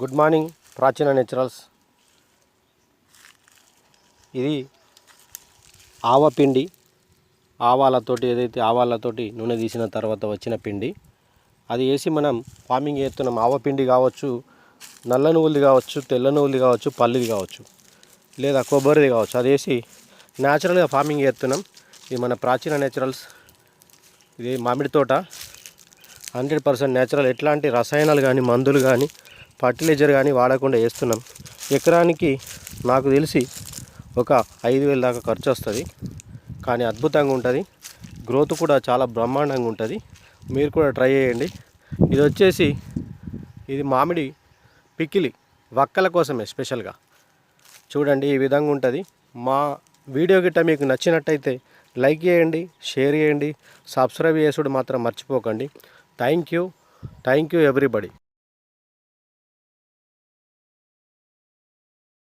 Good morning ప్రాచీన naturals. ఇది ఆవ పిండి ఆవాలతోటి ఏదైతే ఆవాలతోటి నూనె తీసిన తర్వాత వచ్చిన పిండి. అది వేసి మనం ఫార్మింగ్ చేస్తున్నాం. ఆవపిండి కావచ్చు నల్ల నువ్వులది కావచ్చు తెల్ల నువ్వులది కావచ్చు పల్లిది కావచ్చు లేదా కొబ్బరిది కావచ్చు. అది వేసి న్యాచురల్గా ఫార్మింగ్ చేస్తున్నాం. ఇది మన ప్రాచీన నేచురల్స్. ఇది మామిడి తోట. Hundred percent natural. ఎట్లాంటి రసాయనాలు కానీ మందులు కానీ ఫర్టిలైజర్ కానీ వాడకుండా వేస్తున్నాం. ఎకరానికి నాకు తెలిసి ఒక ఐదు వేల దాకా ఖర్చు వస్తుంది. కానీ అద్భుతంగా ఉంటుంది. గ్రోత్ కూడా చాలా బ్రహ్మాండంగా ఉంటుంది. మీరు కూడా ట్రై చేయండి. ఇది వచ్చేసి ఇది మామిడి పికిలి వక్కల కోసమే స్పెషల్గా. చూడండి ఈ విధంగా ఉంటుంది. మా వీడియో గిట్ట మీకు నచ్చినట్టయితే లైక్ చేయండి షేర్ చేయండి సబ్స్క్రైబ్ చేసుడు మాత్రం మర్చిపోకండి. Thank you. Thank you everybody.